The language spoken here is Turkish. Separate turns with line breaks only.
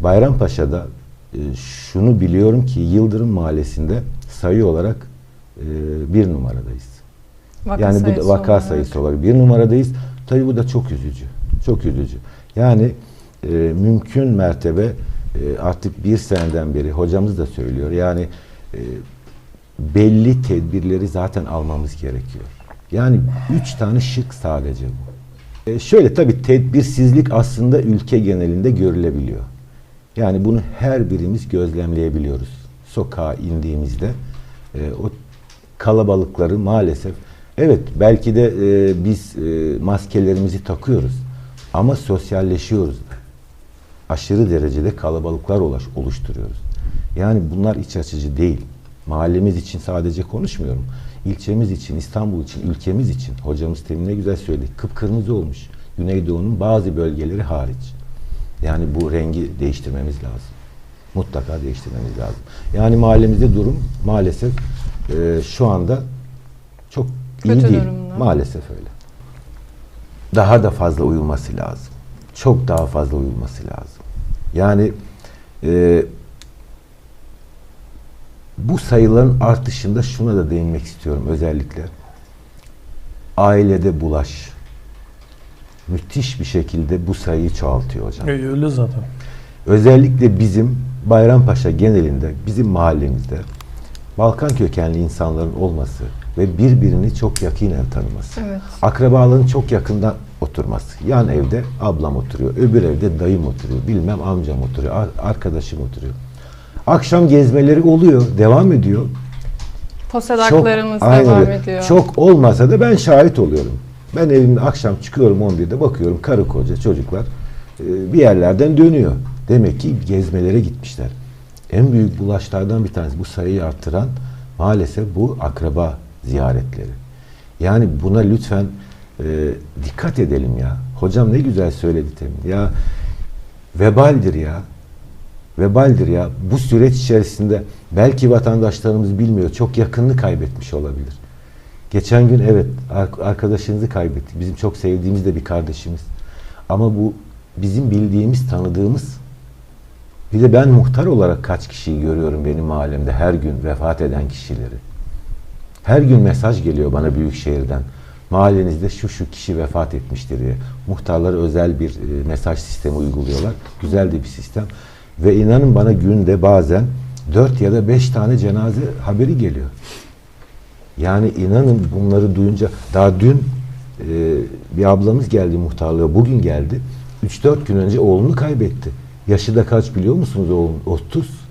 Bayrampaşa'da e, şunu biliyorum ki Yıldırım Mahallesi'nde sayı olarak e, bir numaradayız.
Vaka
yani bu da vaka
olarak.
sayısı olarak bir numaradayız. Tabii bu da çok üzücü. Çok üzücü. Yani e, mümkün mertebe e, artık bir seneden beri hocamız da söylüyor. Yani e, belli tedbirleri zaten almamız gerekiyor. Yani üç tane şık sadece bu. E, şöyle tabii tedbirsizlik aslında ülke genelinde görülebiliyor. Yani bunu her birimiz gözlemleyebiliyoruz. Sokağa indiğimizde e, o kalabalıkları maalesef evet belki de e, biz e, maskelerimizi takıyoruz ama sosyalleşiyoruz. Aşırı derecede kalabalıklar ulaş, oluşturuyoruz. Yani bunlar iç açıcı değil. Mahallemiz için sadece konuşmuyorum. İlçemiz için, İstanbul için, ülkemiz için. Hocamız temin ne güzel söyledi. Kıpkırmızı olmuş. Güneydoğu'nun bazı bölgeleri hariç. Yani bu rengi değiştirmemiz lazım. Mutlaka değiştirmemiz lazım. Yani mahallemizde durum maalesef e, şu anda çok iyi
Kötü
değil.
durumda.
Maalesef öyle. Daha da fazla uyulması lazım. Çok daha fazla uyulması lazım. Yani e, bu sayıların artışında şuna da değinmek istiyorum özellikle. Ailede bulaş müthiş bir şekilde bu sayıyı çoğaltıyor hocam.
E, öyle zaten.
Özellikle bizim Bayrampaşa genelinde, bizim mahallemizde Balkan kökenli insanların olması ve birbirini çok yakinen tanıması.
Evet.
Akrabaların çok yakından oturması. Yan evde ablam oturuyor, öbür evde dayım oturuyor, bilmem amcam oturuyor, ar- arkadaşım oturuyor. Akşam gezmeleri oluyor, devam ediyor.
Posedaklarımız
aynen
devam
öyle.
ediyor.
Çok olmasa da ben şahit oluyorum. Ben evimde akşam çıkıyorum 11'de bakıyorum karı koca çocuklar e, bir yerlerden dönüyor. Demek ki gezmelere gitmişler. En büyük bulaşlardan bir tanesi bu sayıyı arttıran maalesef bu akraba ziyaretleri. Yani buna lütfen e, dikkat edelim ya. Hocam ne güzel söyledi Temin. Ya vebaldir ya. Vebaldir ya. Bu süreç içerisinde belki vatandaşlarımız bilmiyor. Çok yakınını kaybetmiş olabilir. Geçen gün evet ar- arkadaşınızı kaybettik. Bizim çok sevdiğimiz de bir kardeşimiz. Ama bu bizim bildiğimiz, tanıdığımız bir de ben muhtar olarak kaç kişiyi görüyorum benim mahallemde her gün vefat eden kişileri. Her gün mesaj geliyor bana büyük şehirden. Mahallenizde şu şu kişi vefat etmiştir diye. Muhtarlara özel bir e, mesaj sistemi uyguluyorlar. Güzel de bir sistem. Ve inanın bana günde bazen 4 ya da 5 tane cenaze haberi geliyor. Yani inanın bunları duyunca daha dün e, bir ablamız geldi muhtarlığa bugün geldi. 3-4 gün önce oğlunu kaybetti. Yaşı da kaç biliyor musunuz oğlum? 30.